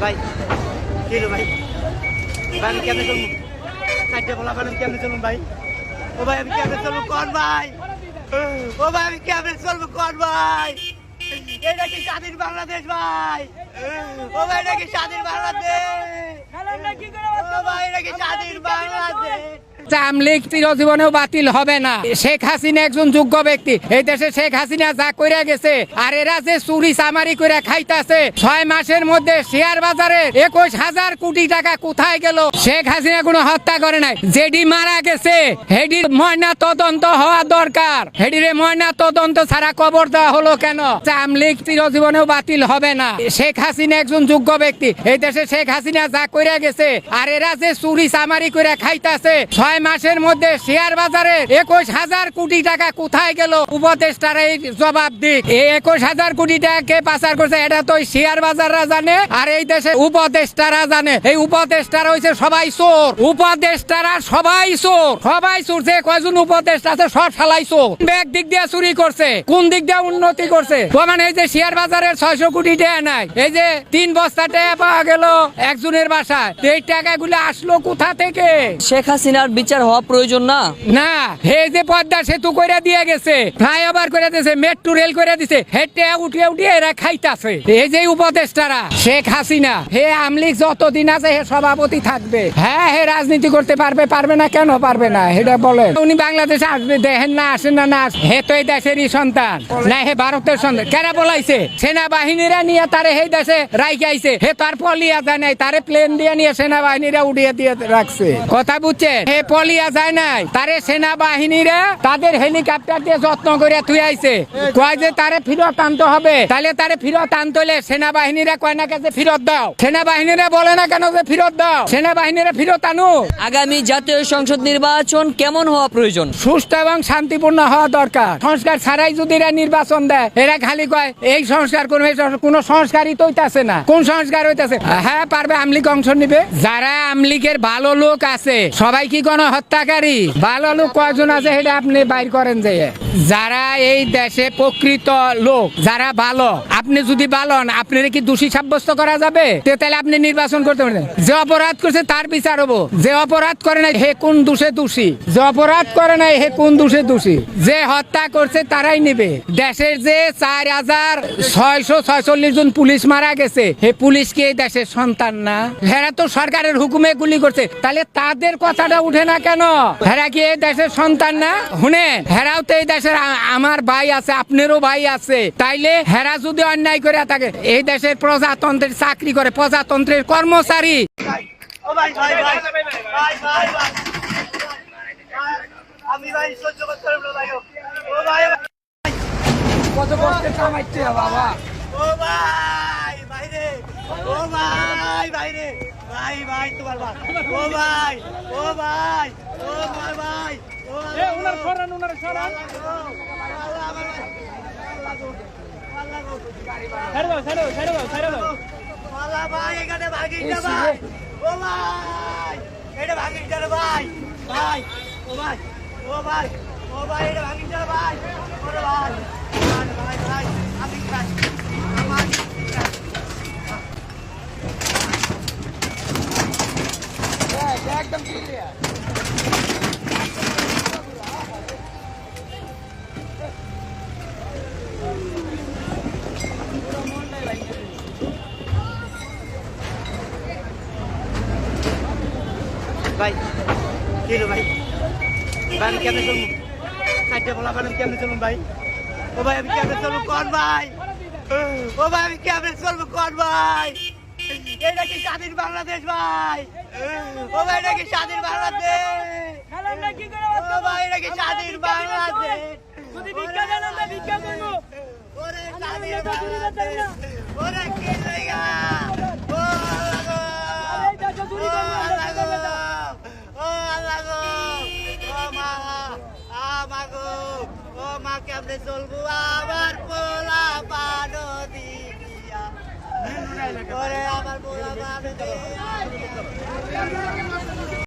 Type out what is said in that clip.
ভাই, কি ভাই? ভাই, আমি কেমনে চলবো? কাজটা বলা ভাই, আমি কেমনে চলবো ভাই? ও ভাই, আমি কেমনে চলবো? কর ভাই। ও ভাই, আমি কেমনে চলবো? কর ভাই। এটা কি স্বাধীন বাংলাদেশ ভাই। ও ভাই এটা কি স্বাধীন বাংলাদেশ। ও ভাই এটা কি স্বাধীন বাংলাদেশ। আমলিগ চিরজীবনেও বাতিল হবে না। শেখ হাসিনা একজন যোগ্য ব্যক্তি। এই দেশে শেখ হাসিনা যা করে গেছে, আর এরা যে চুরি চামারি করে খাইতাছে, ছয় মাসের মধ্যে শেয়ার বাজারে একুশ হাজার কোটি টাকা কোথায় গেল? শেখ হাসিনা কোনো হত্যা করে নাই। যেডি মারা গেছে, হেডির ময়না তদন্ত হওয়া দরকার। হেডিরে ময়না তদন্ত ছাড়া কবর দেওয়া হলো কেন? আমলিগ চিরজীবনেও বাতিল হবে না। শেখ হাসিনা একজন যোগ্য ব্যক্তি। এই দেশে শেখ হাসিনা যা করে গেছে, আর এরা যে চুরি চামারি করে খাইতাছে, ছয় মাসের মধ্যে শেয়ার বাজারে একুশ হাজার কোটি টাকা কোথায় গেল? উপদেষ্টারা এই জবাব দিক। এই একুশ হাজার কোটি টাকা কে পাচার করছে? এটা তো শেয়ার বাজাররা জানে, আর এই দেশে উপদেষ্টারা জানে। এই উপদেষ্টারা হয়েছে সবাই চোর। উপদেষ্টারা সবাই চোর। সবাই চোর, যে কয়জন উপদেষ্টা আছে সব সালাই চোর। ব্যাগ দিক দিয়ে চুরি করছে, কোন দিক দিয়ে উন্নতি করছে? প্রমাণ এই যে শেয়ার বাজারের ছয়শো কোটি টাকা নাই, এই যে তিন বস্তা টাকা পাওয়া গেল একজনের বাসায়। এই টাকাগুলো আসলো কোথা থেকে? শেখ হাসিনার হওয়া প্রয়োজন না? না যে পদ্মা সেতু করে দিয়ে গেছে, ফ্লাইওভার করে দিয়েছে মেট্রো রেল করে দিছে, হেঁটে এরা খাইতাছে। এই যে উপদেষ্টারা, শেখ হাসিনা, হে আমলিক যতদিন আছে, হে সভাপতি থাকবে। হ্যাঁ হে রাজনীতি করতে পারবে পারবে না, কেন পারবে না? এটা বলেন। উনি বাংলাদেশে আসবে, দেখেন না আসেন না না হে তো এই দেশেরই সন্তান, না হে ভারতের সন্তান। কেরা বলাইছে? সেনাবাহিনীরা নিয়ে তারে এই দেশে রাইকে আইছে হে তার পলিয়া নাই, তারে প্লেন দিয়ে নিয়ে সেনাবাহিনীরা উড়িয়ে দিয়ে রাখছে। কথা বুঝছে হে পলিয়া যায় নাই। তারে সেনাবাহিনীরা তাদের হেলিকপ্টার দিয়ে যত্ন করে তুই আইছে। কয় যে তারে ফিরত আনতে হবে। তাহলে তারে ফিরত আনতে হলে সেনাবাহিনীরা কয় না কাছে ফিরত দাও। সেনাবাহিনীরা বলে না কেন যে ফিরত দাও? সেনাবাহিনীরা ফিরত আনো। আগামী জাতীয় সংসদ নির্বাচন কেমন হওয়া প্রয়োজন? সুস্থ এবং শান্তিপূর্ণ হওয়া দরকার। সংস্কার ছাড়াই যদি এরা নির্বাচন দেয় এরা খালি কয় এই সংস্কার সংস্কার- কোনো সংস্কারই তো হইতাছে না। কোন সংস্কার হইতাছে? হ্যাঁ পারবে আমলিক অংশ নিবে। যারা আমলিকের ভালো লোক আছে সবাই কি কোনো হত্যাকারী ভালো লোক কয়জন আছে সেটা আপনি বাইর করেন যে। যারা এই দেশে প্রকৃত লোক, যারা ভালো, আপনি যদি ভালো হন, আপনার কি দোষী সাব্যস্ত করা যাবে? তাহলে আপনি নির্বাচন করতে পারেন যে অপরাধ করছে তার বিচার হব। যে অপরাধ করে নাই, হে কোন দোষে দোষী? যে অপরাধ করে নাই, হে কোন দোষে দোষী? যে হত্যা করছে তারাই নেবে। দেশের যে চার হাজার ছয়শো ছয়চল্লিশ জন পুলিশ মারা গেছে, হে পুলিশ কি এই দেশের সন্তান না? হেরা তো সরকারের হুকুমে গুলি করছে। তাহলে তাদের কথাটা উঠে না কেন হেরা কি এই দেশের সন্তান না শুনে হেরাও তো এই দেশের আমার ভাই আছে আপনারও ভাই আছে তাইলে হেরা যদি অন্যায় করে থাকে এই দেশের প্রজাতন্ত্রের চাকরি করে প্রজাতন্ত্রের কর্মচারী বাবা ও ভাই ও ভাই ভাই ভাই তোমার ভাই। ও ভাই ও ভাই ও ভাই ভাই ও এ উনার সরান উনার সরান। ছেড়ে দাও ছেড়ে দাও ছেড়ে দাও ছেড়ে দাও। আল্লাহ ভাই এখানে ভাগিন না ভাই। ও ভাই এটা ভাগিন না ভাই ভাই ও ভাই ও ভাই ও ভাই এটা ভাগিন না ভাই। ওরে ভাই ভাই ভাই ভাই আমি ভাই আমার একদম ক্লিয়ার ভাই, কি ভাই ভাই? আমি কেমনে চলবো কাজটা বলা ভাই আমি কেমনে চলবো ভাই? ও ভাই, আমি কেমনে চলবো কর ভাই? ও ভাই, আমি কেমনে চলবো কর ভাই? এটা কি স্বাধীন বাংলাদেশ ভাই? ও ভাই এটা কি স্বাধীন বাংলাদেশ? ও ভাই এটা কি স্বাধীন বাংলাদেশ? ওরে স্বাধীন বাংলাদেশ। ওরে কি ও আল্লাহ গো। ও আল্লাহ গো। ও আল্লাহ গো। ও মা আ মা গো। ও মা কেমনে চলবো আমার পোলা ¡Corea, a ¡Aquí está!